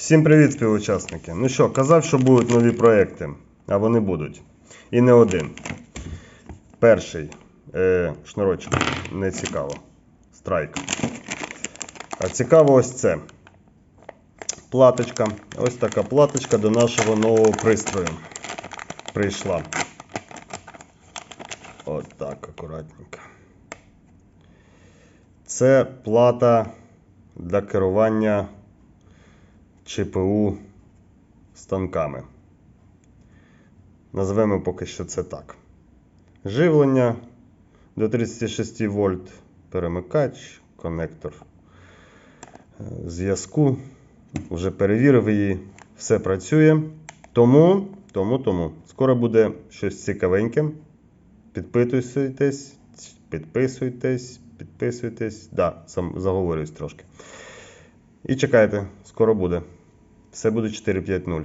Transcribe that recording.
Всім привіт, співучасники. Ну що, казав, що будуть нові проекти, а вони будуть. І не один. Перший е, шнурочок. Не цікаво. Страйк. А цікаво ось це. Платочка. Ось така платочка до нашого нового пристрою. Прийшла. От так, акуратненько. Це плата для керування ЧПУ станками. Назвемо поки що це так. Живлення до 36 вольт, перемикач, конектор е, зв'язку. Вже перевірив її, все працює. Тому, тому, тому, скоро буде щось цікавеньке. Підписуйтесь, підписуйтесь, підписуйтесь. Да, сам заговорююсь трошки. І чекайте, скоро буде. Все буде 4.5.0.